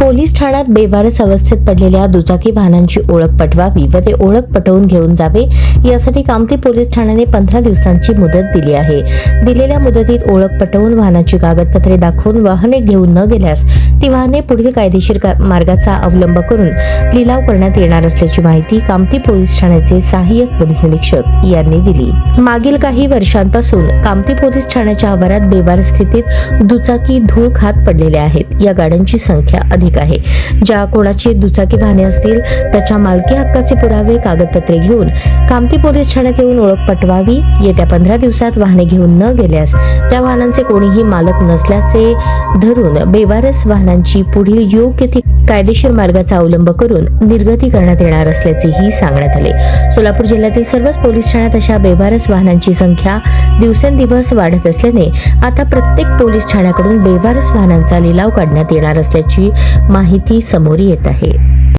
Police ठाण्यात बेवारस अवस्थेत पडलेल्या दुचाकी वाहनांची ओळख पटवावी व ते ओळख पटवून घेऊन जावे यासाठी कामठी पोलीस ठाण्याने पंधरा दिवसांची मुदत दिली आहे. दिलेल्या मुदतीत ओळख पटवून वाहनाची कागदपत्रे दाखवून वाहने घेऊन न गेल्यास ती वाहने पुढील कायदेशीर का- मार्गाचा अवलंब करून लिलाव करण्यात येणार असल्याची माहिती कामठी पोलीस ठाण्याचे सहाय्यक पोलीस निरीक्षक यांनी दिली. मागील काही वर्षांपासून कामठी पोलीस ठाण्याच्या आवारात बेवार स्थितीत दुचाकी धूळ खात पडलेल्या आहेत. या गाड्यांची संख्या अधिक आहे. ज्या कोणाची दुचाकी वाहने असतील त्याच्या मालकी हक्काचे पुरावे कागदपत्रे घेऊन कामती पोलीस ठाण्यात येऊन ओळख पटवावी. येत्या पंधरा दिवसात वाहने घेऊन न गेल्यास त्या वाहनांचे कोणीही मालक नसल्याचे धरून बेवारस वाहनांची पुढील योग्य ती कायदेशीर मार्गाचा अवलंब करून निर्गती करण्यात येणार असल्याचेही सांगण्यात आले. सोलापूर जिल्ह्यातील सर्वच पोलीस ठाण्यात अशा बेवारस वाहनांची संख्या दिवसेंदिवस वाढत असल्याने आता प्रत्येक पोलीस ठाण्याकडून बेवारस वाहनांचा लिलाव काढण्यात येणार असल्याची माहिती समोर येत आहे.